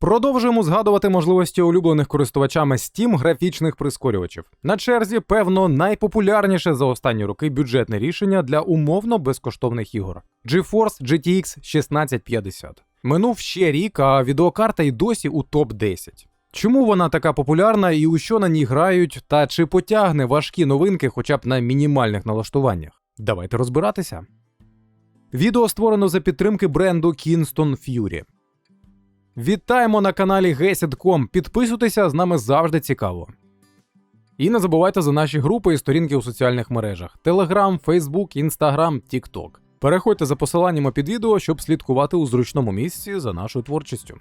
Продовжуємо згадувати можливості улюблених користувачами Steam графічних прискорювачів. На черзі, певно, найпопулярніше за останні роки бюджетне рішення для умовно безкоштовних ігор GeForce GTX 1650. Минув ще рік, а відеокарта й досі у топ 10. Чому вона така популярна і у що на ній грають, та чи потягне важкі новинки хоча б на мінімальних налаштуваннях? Давайте розбиратися. Відео створено за підтримки бренду Kingston Fury. Вітаємо на каналі Гесідком. Підписуйтеся, з нами завжди цікаво. І не забувайте за наші групи і сторінки у соціальних мережах: Telegram, Facebook, Instagram, TikTok. Переходьте за посиланнями під відео, щоб слідкувати у зручному місці за нашою творчістю.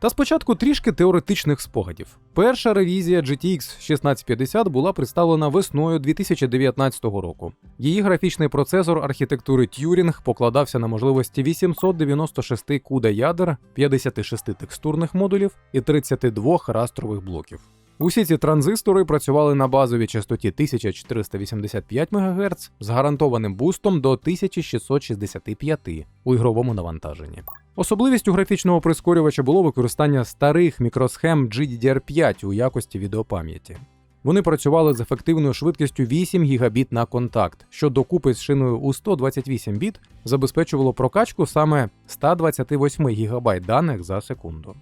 Та спочатку трішки теоретичних спогадів. Перша ревізія GTX 1650 була представлена весною 2019 року. Її графічний процесор архітектури Turing покладався на можливості 896 CUDA ядер, 56 текстурних модулів і 32 растрових блоків. Усі ці транзистори працювали на базовій частоті 1485 МГц з гарантованим бустом до 1665 у ігровому навантаженні. Особливістю графічного прискорювача було використання старих мікросхем GDDR5 у якості відеопам'яті. Вони працювали з ефективною швидкістю 8 гігабіт на контакт, що докупи з шиною у 128 біт забезпечувало прокачку саме 128 гігабайт даних за секунду.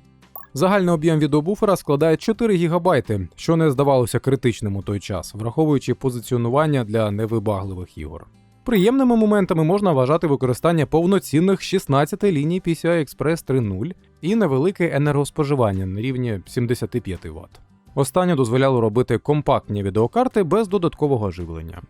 Загальний об'єм відеобуфера складає 4 ГБ, що не здавалося критичним у той час, враховуючи позиціонування для невибагливих ігор. Приємними моментами можна вважати використання повноцінних 16 ліній PCI Express 3.0 і невелике енергоспоживання на рівні 75 Вт. Останнє дозволяло робити компактні відеокарти без додаткового живлення.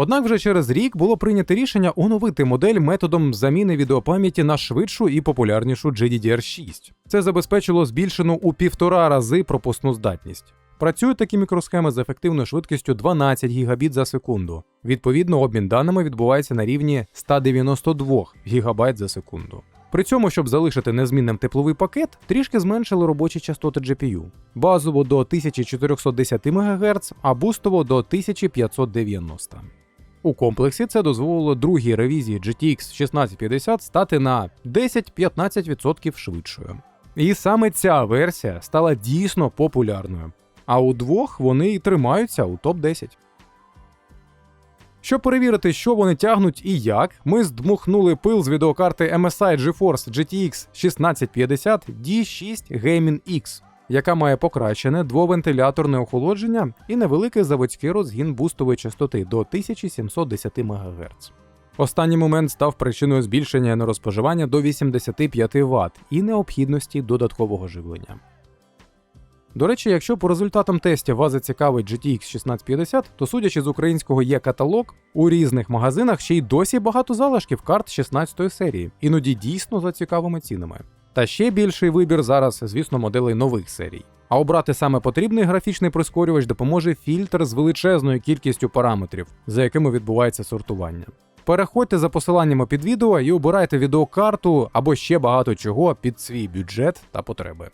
Однак вже через рік було прийнято рішення оновити модель методом заміни відеопам'яті на швидшу і популярнішу GDDR6. Це забезпечило збільшену у півтора рази пропускну здатність. Працюють такі мікросхеми з ефективною швидкістю 12 Гбіт за секунду. Відповідно, обмін даними відбувається на рівні 192 ГБ за секунду. При цьому, щоб залишити незмінним тепловий пакет, трішки зменшили робочі частоти GPU. Базово до 1410 МГц, а бустово до 1590. У комплексі це дозволило другій ревізії GTX 1650 стати на 10-15% швидшою. І саме ця версія стала дійсно популярною. А у двох вони і тримаються у топ-10. Щоб перевірити, що вони тягнуть і як, ми здмухнули пил з відеокарти MSI GeForce GTX 1650 D6 Gaming X, яка має покращене двовентиляторне охолодження і невеликий заводський розгін бустової частоти до 1710 МГц. Останній момент став причиною збільшення енергоспоживання до 85 Вт і необхідності додаткового живлення. До речі, якщо по результатам тестів вас зацікавить GTX 1650, то судячи з українського є каталог, у різних магазинах ще й досі багато залишків карт 16 серії, іноді дійсно за цікавими цінами. Та ще більший вибір зараз, звісно, моделей нових серій. А обрати саме потрібний графічний прискорювач допоможе фільтр з величезною кількістю параметрів, за якими відбувається сортування. Переходьте за посиланнями під відео і обирайте відеокарту або ще багато чого під свій бюджет та потреби.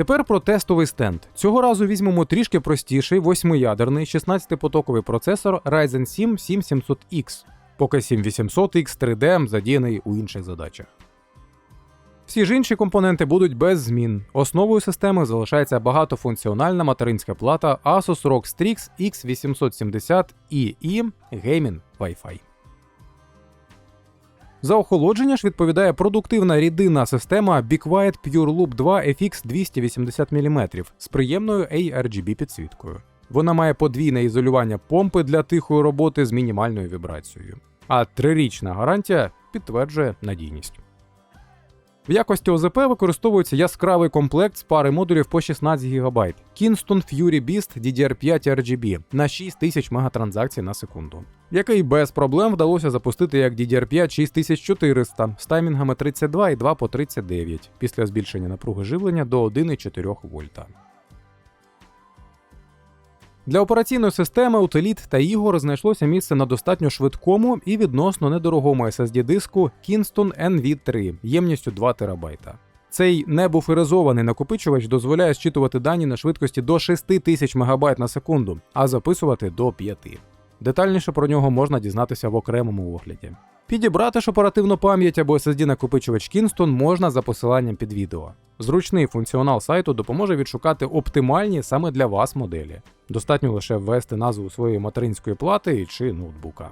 Тепер про тестовий стенд. Цього разу візьмемо трішки простіший восьмиядерний 16-потоковий процесор Ryzen 7 7700X, поки 7800X 3D задіяний у інших задачах. Всі ж інші компоненти будуть без змін. Основою системи залишається багатофункціональна материнська плата Asus ROG Strix X870 EE Gaming Wi-Fi. За охолодження ж відповідає продуктивна рідинна система BeQuiet Pure Loop 2 FX 280 мм з приємною ARGB підсвіткою. Вона має подвійне ізолювання помпи для тихої роботи з мінімальною вібрацією. А трирічна гарантія підтверджує надійність. В якості ОЗП використовується яскравий комплект з пари модулів по 16 ГБ Kingston Fury Beast DDR5 RGB на 6000 мегатранзакцій на секунду, який без проблем вдалося запустити як DDR5 6400 з таймінгами 32 і 2 по 39 після збільшення напруги живлення до 1,4 вольта. Для операційної системи, утиліт та ігор знайшлося місце на достатньо швидкому і відносно недорогому SSD диску Kingston NV3 ємністю 2 ТБ. Цей небуферизований накопичувач дозволяє зчитувати дані на швидкості до 6000 МБ на секунду, а записувати до 5. Детальніше про нього можна дізнатися в окремому огляді. Підібрати ж оперативну пам'ять або SSD накопичувач Kingston можна за посиланням під відео. Зручний функціонал сайту допоможе відшукати оптимальні саме для вас моделі. Достатньо лише ввести назву своєї материнської плати чи ноутбука.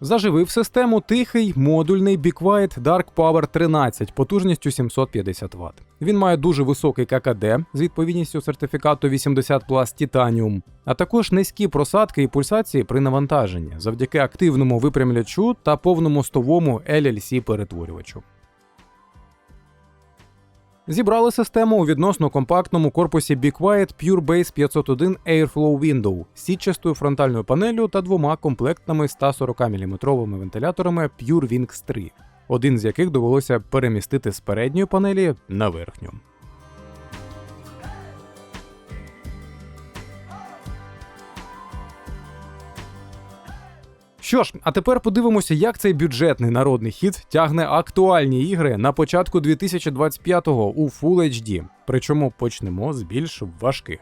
Заживив систему тихий модульний Be Quiet Dark Power 13 потужністю 750 Вт. Він має дуже високий ККД з відповідністю сертифікату 80 Plus Titanium, а також низькі просадки і пульсації при навантаженні завдяки активному випрямлячу та повномостовому LLC перетворювачу. Зібрали систему у відносно компактному корпусі Be Quiet Pure Base 501 Airflow Window з сітчастою фронтальною панелью та двома комплектними 140 мм вентиляторами Pure Wings 3, один з яких довелося перемістити з передньої панелі на верхню. Що ж, а тепер подивимося, як цей бюджетний народний хіт тягне актуальні ігри на початку 2025-го у Full HD. Причому почнемо з більш важких.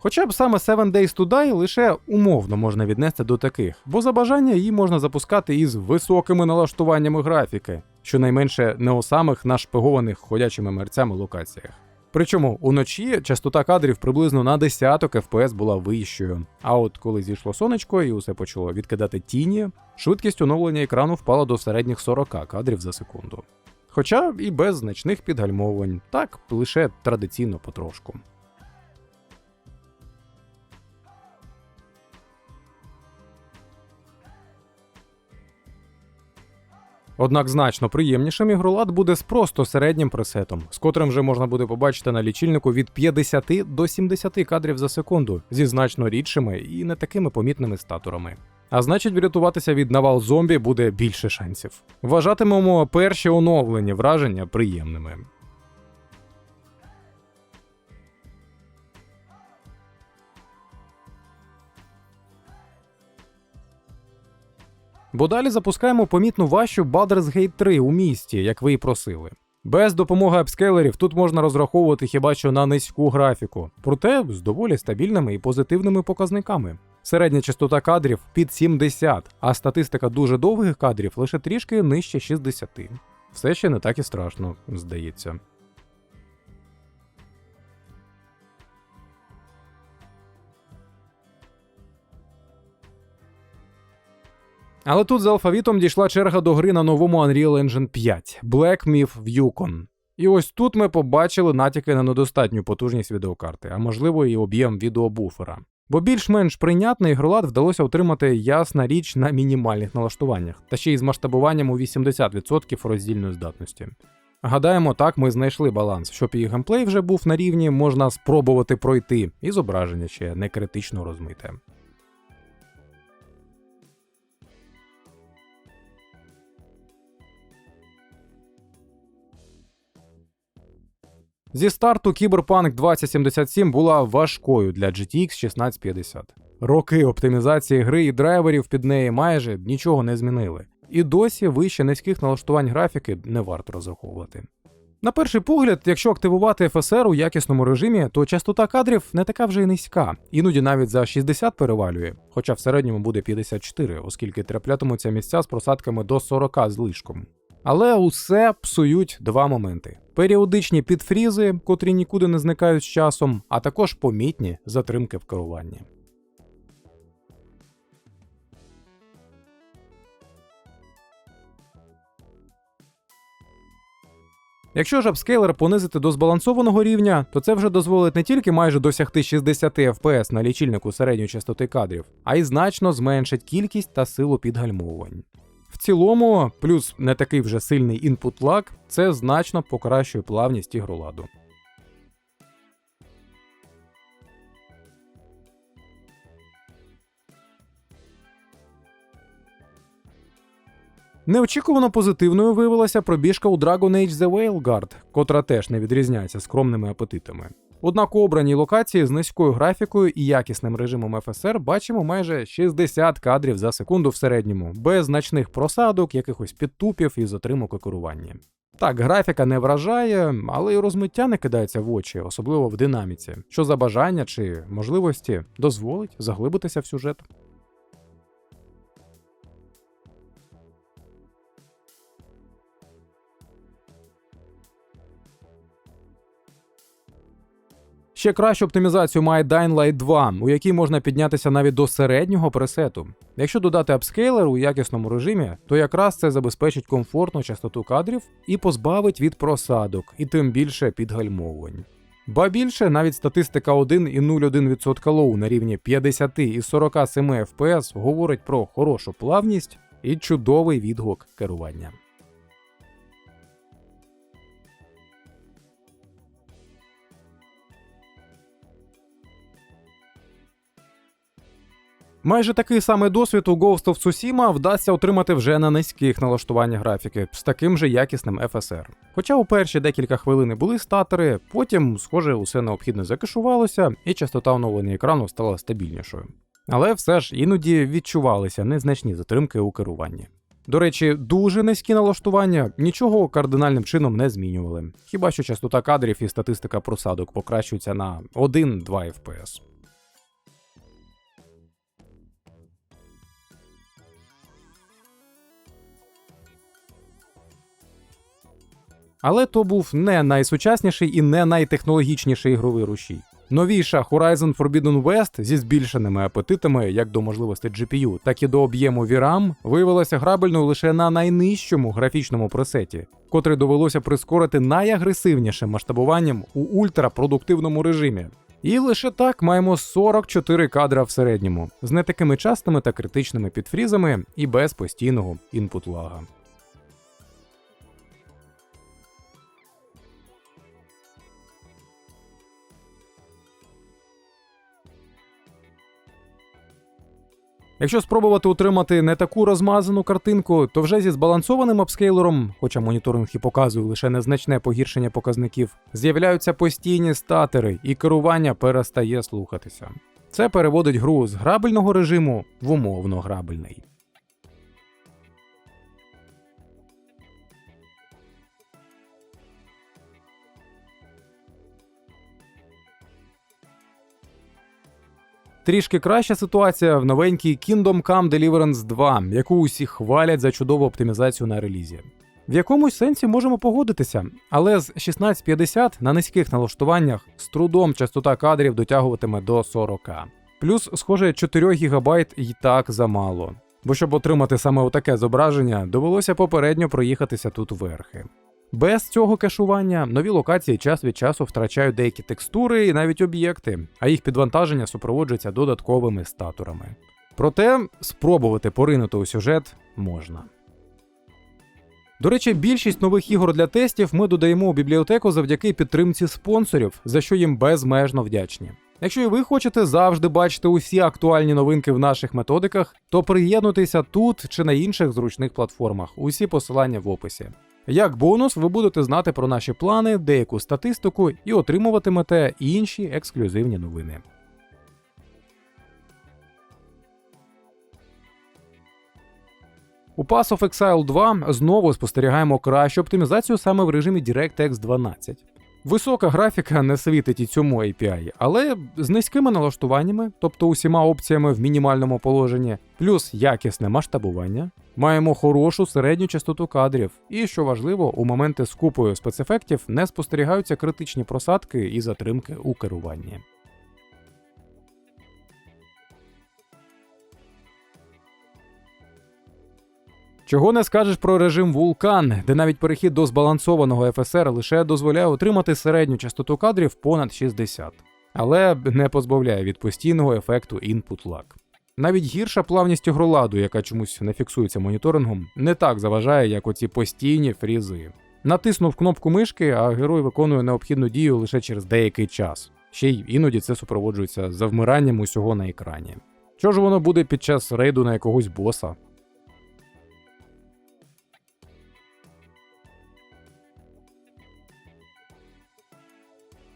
Хоча б саме Seven Days to Die лише умовно можна віднести до таких, бо за бажання її можна запускати із високими налаштуваннями графіки, щонайменше не у самих нашпигованих ходячими мерцями локаціях. Причому уночі частота кадрів приблизно на десяток FPS була вищою. А от коли зійшло сонечко і усе почало відкидати тіні, швидкість оновлення екрану впала до середніх 40 кадрів за секунду. Хоча і без значних підгальмовувань, так лише традиційно потрошку. Однак значно приємнішим ігролад буде з просто середнім пресетом, з котрим вже можна буде побачити на лічильнику від 50 до 70 кадрів за секунду зі значно рідшими і не такими помітними статурами. А значить, врятуватися від навал зомбі буде більше шансів. Вважатимемо перші оновлені враження приємними. Бо далі запускаємо помітно важчу Baldur's Gate 3 у місті, як ви і просили. Без допомоги апскейлерів тут можна розраховувати хіба що на низьку графіку, проте з доволі стабільними і позитивними показниками. Середня частота кадрів під 70, а статистика дуже довгих кадрів лише трішки нижче 60. Все ще не так і страшно, здається. Але тут з алфавітом дійшла черга до гри на новому Unreal Engine 5 Black Myth Yukon. І ось тут ми побачили натяки на недостатню потужність відеокарти, а можливо і об'єм відеобуфера. Бо більш-менш прийнятний ігролад вдалося отримати ясна річ на мінімальних налаштуваннях, та ще й з масштабуванням у 80% роздільної здатності. Гадаємо, так ми знайшли баланс, щоб і геймплей вже був на рівні, можна спробувати пройти, і зображення ще не критично розмите. Зі старту Cyberpunk 2077 була важкою для GTX 1650. Роки оптимізації гри і драйверів під неї майже нічого не змінили. І досі вище низьких налаштувань графіки не варто розраховувати. На перший погляд, якщо активувати FSR у якісному режимі, то частота кадрів не така вже й низька, іноді навіть за 60 перевалює, хоча в середньому буде 54, оскільки траплятимуться місця з просадками до 40 з лишком. Але усе псують два моменти: періодичні підфрізи, котрі нікуди не зникають з часом, а також помітні затримки в керуванні. Якщо ж апскейлер понизити до збалансованого рівня, то це вже дозволить не тільки майже досягти 60 FPS на лічильнику середньої частоти кадрів, а й значно зменшить кількість та силу підгальмовувань. Цілому, плюс не такий вже сильний інпут лаг, це значно покращує плавність ігроладу. Неочікувано позитивною виявилася пробіжка у Dragon Age The Whaleguard, котра теж не відрізняється скромними апетитами. Однак у обраній локації з низькою графікою і якісним режимом FSR бачимо майже 60 кадрів за секунду в середньому, без значних просадок, якихось підтупів і затримок у керуванні. Так, графіка не вражає, але й розмиття не кидається в очі, особливо в динаміці, що за бажання чи можливості дозволить заглибитися в сюжет. Ще кращу оптимізацію має Dying Light 2, у якій можна піднятися навіть до середнього пресету. Якщо додати апскейлер у якісному режимі, то якраз це забезпечить комфортну частоту кадрів і позбавить від просадок, і тим більше підгальмовувань. Ба більше, навіть статистика 1,01% лоу на рівні 50 і 47 FPS говорить про хорошу плавність і чудовий відгук керування. Майже такий самий досвід у Ghost of Tsushima вдасться отримати вже на низьких налаштуваннях графіки з таким же якісним FSR. Хоча у перші декілька хвилин були статери, потім, схоже, усе необхідне закешувалося, і частота оновлення екрану стала стабільнішою. Але все ж іноді відчувалися незначні затримки у керуванні. До речі, дуже низькі налаштування нічого кардинальним чином не змінювали. Хіба що частота кадрів і статистика просадок покращуються на 1-2 FPS. Але то був не найсучасніший і не найтехнологічніший ігровий рушій. Новіша Horizon Forbidden West зі збільшеними апетитами як до можливостей GPU, так і до об'єму VRAM виявилася грабельною лише на найнижчому графічному пресеті, котрий довелося прискорити найагресивнішим масштабуванням у ультрапродуктивному режимі. І лише так маємо 44 кадра в середньому, з не такими частими та критичними підфрізами і без постійного інпут лага. Якщо спробувати утримати не таку розмазану картинку, то вже зі збалансованим апскейлером, хоча моніторинг і показує лише незначне погіршення показників, з'являються постійні статери, і керування перестає слухатися. Це переводить гру з грабельного режиму в умовно грабельний. Трішки краща ситуація в новенькій Kingdom Come Deliverance 2, яку усі хвалять за чудову оптимізацію на релізі. В якомусь сенсі можемо погодитися, але з 1650 на низьких налаштуваннях з трудом частота кадрів дотягуватиме до 40. Плюс, схоже, 4 ГБ і так замало. Бо щоб отримати саме отаке зображення, довелося попередньо проїхатися тут верхи. Без цього кешування нові локації час від часу втрачають деякі текстури і навіть об'єкти, а їх підвантаження супроводжується додатковими статурами. Проте спробувати поринути у сюжет можна. До речі, більшість нових ігор для тестів ми додаємо у бібліотеку завдяки підтримці спонсорів, за що їм безмежно вдячні. Якщо і ви хочете завжди бачити усі актуальні новинки в наших методиках, то приєднуйтеся тут чи на інших зручних платформах. Усі посилання в описі. Як бонус, ви будете знати про наші плани, деяку статистику і отримуватимете інші ексклюзивні новини. У Pass of Exile 2 знову спостерігаємо кращу оптимізацію саме в режимі DirectX 12. Висока графіка не світить і цьому API, але з низькими налаштуваннями, тобто усіма опціями в мінімальному положенні, плюс якісне масштабування, маємо хорошу середню частоту кадрів, і що важливо, у моменти з купою спецефектів не спостерігаються критичні просадки і затримки у керуванні. Чого не скажеш про режим Вулкан, де навіть перехід до збалансованого FSR лише дозволяє отримати середню частоту кадрів понад 60, але не позбавляє від постійного ефекту input lag. Навіть гірша плавність ігроладу, яка чомусь не фіксується моніторингом, не так заважає, як оці постійні фрізи. Натиснув кнопку мишки, а герой виконує необхідну дію лише через деякий час. Ще й іноді це супроводжується завмиранням усього на екрані. Що ж воно буде під час рейду на якогось боса?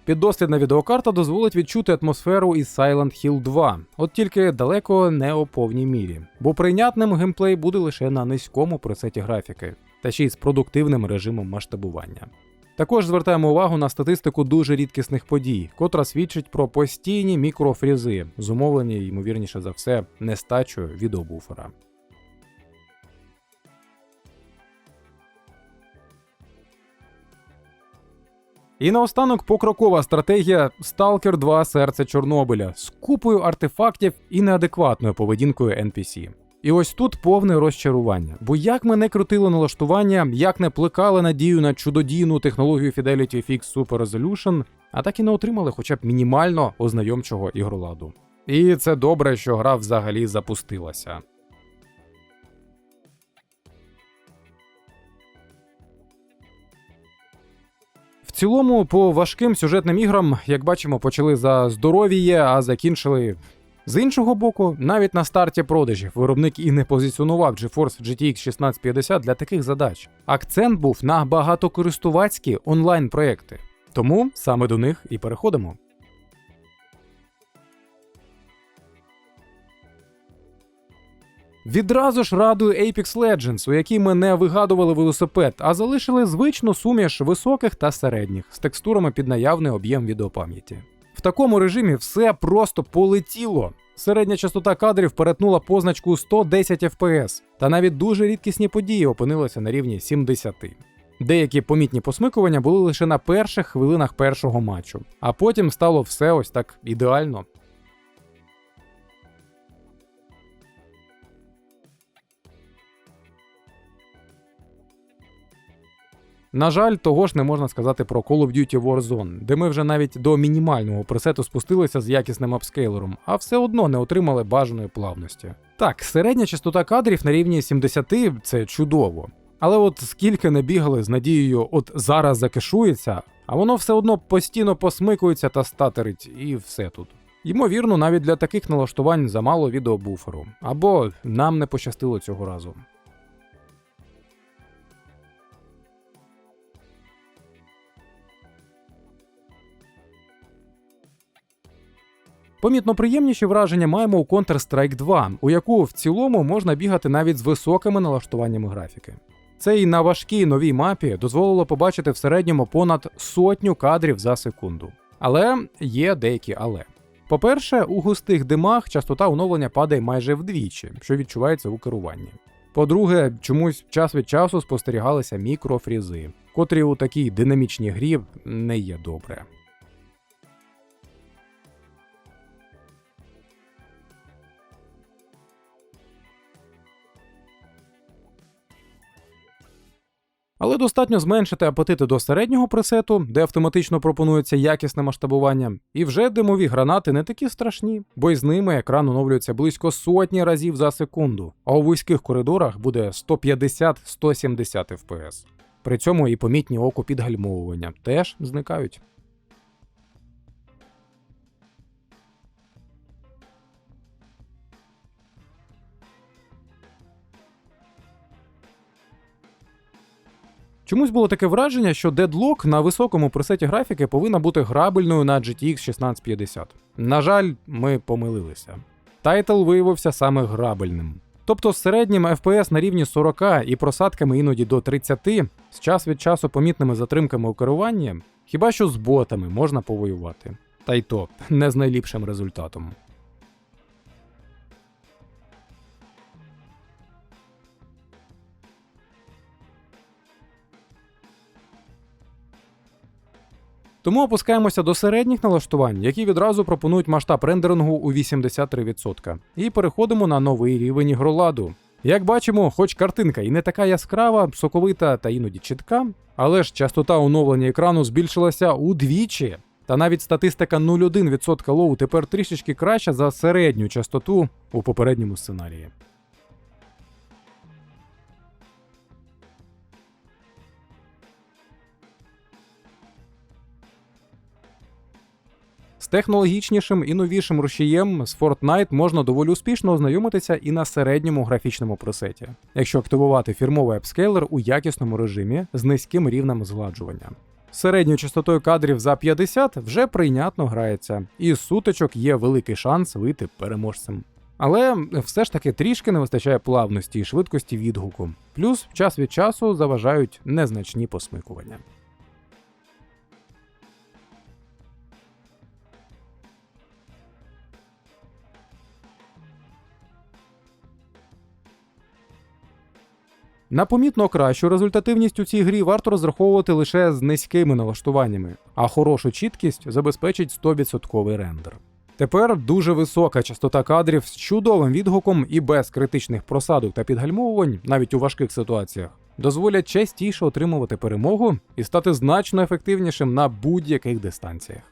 Піддослідна відеокарта дозволить відчути атмосферу із Silent Hill 2, от тільки далеко не у повній мірі, бо прийнятним геймплей буде лише на низькому пресеті графіки. та ще й з продуктивним режимом масштабування. Також звертаємо увагу на статистику дуже рідкісних подій, котра свідчить про постійні мікрофрізи, зумовлені, ймовірніше за все, нестачою відеобуфера. І наостанок покрокова стратегія Stalker 2 Серце Чорнобиля з купою артефактів і неадекватною поведінкою NPC. І ось тут повне розчарування. Бо як ми не крутили налаштування, як не плекали надію на чудодійну технологію Fidelity FX Super Resolution, а так і не отримали хоча б мінімально ознайомчого ігроладу. І це добре, що гра взагалі запустилася. Цілому, по важким сюжетним іграм, як бачимо, почали за здоров'я, а закінчили. З іншого боку, навіть на старті продажів виробник і не позиціонував GeForce GTX 1650 для таких задач. Акцент був на багатокористувацькі онлайн-проекти. Тому саме до них і переходимо. Відразу ж радує Apex Legends, у якій ми не вигадували велосипед, а залишили звичну суміш високих та середніх з текстурами під наявний об'єм відеопам'яті. В такому режимі все просто полетіло. Середня частота кадрів перетнула позначку 110 FPS, та навіть дуже рідкісні події опинилися на рівні 70. Деякі помітні посмикування були лише на перших хвилинах першого матчу, а потім стало все ось так ідеально. На жаль, того ж не можна сказати про Call of Duty Warzone, де ми вже навіть до мінімального пресету спустилися з якісним апскейлером, а все одно не отримали бажаної плавності. Так, середня частота кадрів на рівні 70 це чудово. Але от скільки не бігали з надією, от зараз закешується, а воно все одно постійно посмикується та статерить, і все тут. Ймовірно, навіть для таких налаштувань замало відеобуферу, або нам не пощастило цього разу. Помітно приємніші враження маємо у Counter-Strike 2, у яку в цілому можна бігати навіть з високими налаштуваннями графіки. Це і на важкій новій мапі дозволило побачити в середньому понад сотню кадрів за секунду. Але є деякі але. По-перше, у густих димах частота оновлення падає майже вдвічі, що відчувається у керуванні. По-друге, чомусь час від часу спостерігалися мікрофрізи, котрі у такій динамічній грі не є добре. Але достатньо зменшити апетити до середнього пресету, де автоматично пропонується якісне масштабування, і вже димові гранати не такі страшні, бо із ними екран оновлюється близько сотні разів за секунду, а у вузьких коридорах буде 150-170 FPS. При цьому і помітні око підгальмовування теж зникають. Чомусь було таке враження, що Deadlock на високому пресеті графіки повинна бути грабельною на GTX 1650. На жаль, ми помилилися. Тайтл виявився саме грабельним. Тобто з середнім FPS на рівні 40 і просадками іноді до 30, з час від часу помітними затримками у керуванні, хіба що з ботами можна повоювати. Та й то не з найліпшим результатом. Тому опускаємося до середніх налаштувань, які відразу пропонують масштаб рендерингу у 83%. І переходимо на новий рівень ігроладу. Як бачимо, хоч картинка і не така яскрава, соковита та іноді чітка, але ж частота оновлення екрану збільшилася удвічі. Та навіть статистика 0,1% лоу тепер трішечки краща за середню частоту у попередньому сценарії. Технологічнішим і новішим рушієм з Fortnite можна доволі успішно ознайомитися і на середньому графічному пресеті, якщо активувати фірмовий апскейлер у якісному режимі з низьким рівнем згладжування. Середньою частотою кадрів за 50 вже прийнятно грається, і з сутичок є великий шанс вийти переможцем. Але все ж таки трішки не вистачає плавності і швидкості відгуку. Плюс час від часу заважають незначні посмикування. На помітно кращу результативність у цій грі варто розраховувати лише з низькими налаштуваннями, а хорошу чіткість забезпечить 100% рендер. Тепер дуже висока частота кадрів з чудовим відгуком і без критичних просадок та підгальмовувань, навіть у важких ситуаціях, дозволять частіше отримувати перемогу і стати значно ефективнішим на будь-яких дистанціях.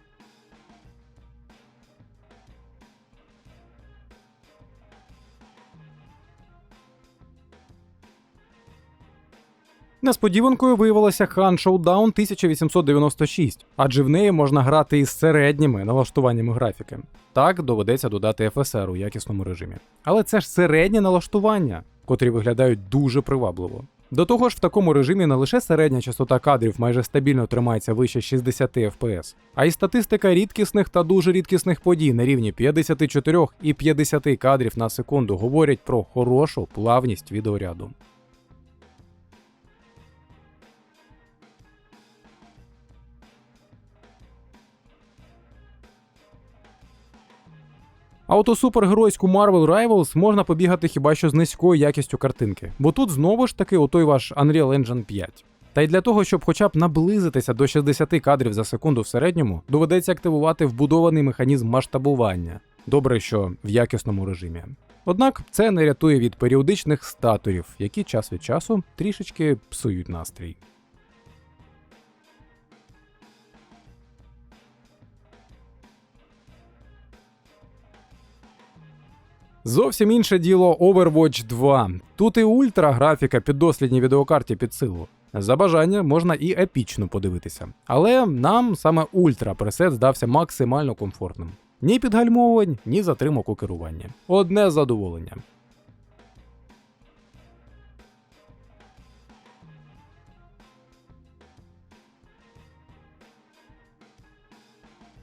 Несподіванкою виявилася Han Showdown 1896, адже в неї можна грати із середніми налаштуваннями графіки. Так доведеться додати FSR у якісному режимі. Але це ж середні налаштування, котрі виглядають дуже привабливо. До того ж, в такому режимі не лише середня частота кадрів майже стабільно тримається вище 60 FPS, а й статистика рідкісних та дуже рідкісних подій на рівні 54 і 50 кадрів на секунду говорять про хорошу плавність відеоряду. А от у супергеройську Marvel Rivals можна побігати хіба що з низькою якістю картинки, бо тут знову ж таки отой ваш Unreal Engine 5. Та й для того, щоб хоча б наблизитися до 60 кадрів за секунду в середньому, доведеться активувати вбудований механізм масштабування. Добре, що в якісному режимі. Однак це не рятує від періодичних статорів, які час від часу трішечки псують настрій. Зовсім інше діло Overwatch 2. Тут і ультра графіка під дослідній відеокарті під силу. За бажання можна і епічно подивитися. Але нам саме ультра пресет здався максимально комфортним. Ні підгальмовувань, ні затримок у керуванні. Одне задоволення.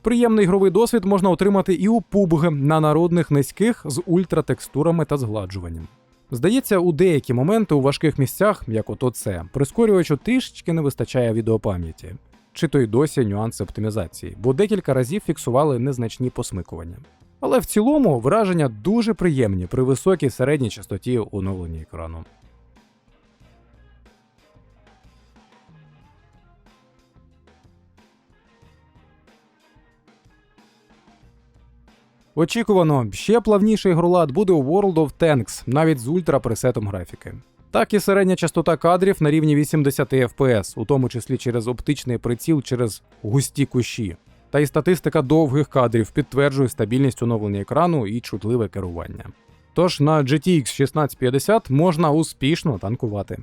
Приємний ігровий досвід можна отримати і у PUBG на народних низьких з ультратекстурами та згладжуванням. Здається, у деякі моменти у важких місцях, як от оце, прискорювачу трішечки не вистачає відеопам'яті, чи то й досі нюанси оптимізації, бо декілька разів фіксували незначні посмикування. Але в цілому враження дуже приємні при високій середній частоті оновлення екрану. Очікувано, ще плавніший ігролад буде у World of Tanks, навіть з ультрапресетом графіки. Так і середня частота кадрів на рівні 80 FPS, у тому числі через оптичний приціл через густі кущі. Та й статистика довгих кадрів підтверджує стабільність оновлення екрану і чутливе керування. Тож на GTX 1650 можна успішно танкувати.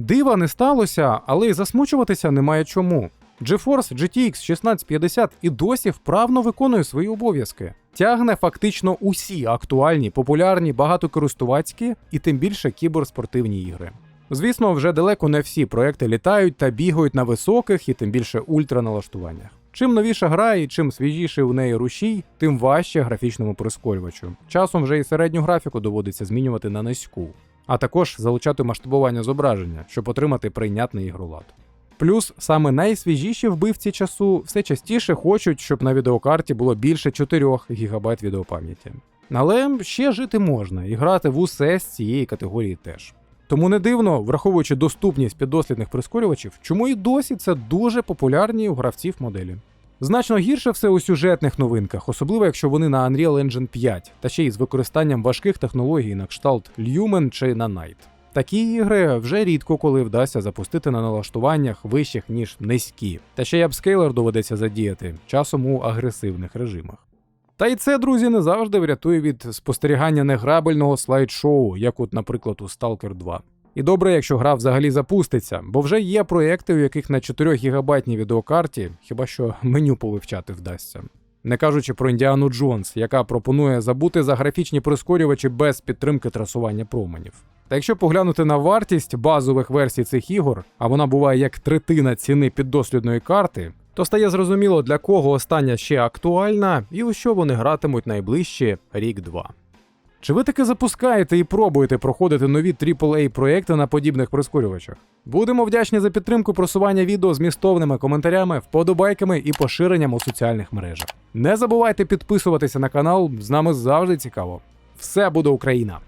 Дива не сталося, але й засмучуватися немає чому. GeForce GTX 1650 і досі вправно виконує свої обов'язки. Тягне фактично усі актуальні, популярні, багатокористувацькі і тим більше кіберспортивні ігри. Звісно, вже далеко не всі проекти літають та бігають на високих і тим більше ультраналаштуваннях. Чим новіша гра і чим свіжіший у неї рушій, тим важче графічному прискорювачу. Часом вже і середню графіку доводиться змінювати на низьку а також залучати масштабування зображення, щоб отримати прийнятний ігролад. Плюс саме найсвіжіші вбивці часу все частіше хочуть, щоб на відеокарті було більше 4 ГБ відеопам'яті. Але ще жити можна і грати в усе з цієї категорії теж. Тому не дивно, враховуючи доступність піддослідних прискорювачів, чому і досі це дуже популярні у гравців моделі. Значно гірше все у сюжетних новинках, особливо якщо вони на Unreal Engine 5, та ще й з використанням важких технологій на кшталт Lumen чи Nanite. Такі ігри вже рідко коли вдасться запустити на налаштуваннях вищих, ніж низькі, та ще й апскейлер доведеться задіяти, часом у агресивних режимах. Та й це, друзі, не завжди врятує від спостерігання неграбельного слайд-шоу, як от, наприклад, у Stalker 2. І добре, якщо гра взагалі запуститься, бо вже є проєкти, у яких на 4 гігабайтній відеокарті хіба що меню повивчати вдасться. Не кажучи про Індіану Джонс, яка пропонує забути за графічні прискорювачі без підтримки трасування променів. Та якщо поглянути на вартість базових версій цих ігор, а вона буває як третина ціни піддослідної карти, то стає зрозуміло, для кого остання ще актуальна і у що вони гратимуть найближчі рік-два. Чи ви таки запускаєте і пробуєте проходити нові AAA проекти на подібних прискорювачах? Будемо вдячні за підтримку просування відео змістовними коментарями, вподобайками і поширенням у соціальних мережах. Не забувайте підписуватися на канал, з нами завжди цікаво. Все буде Україна!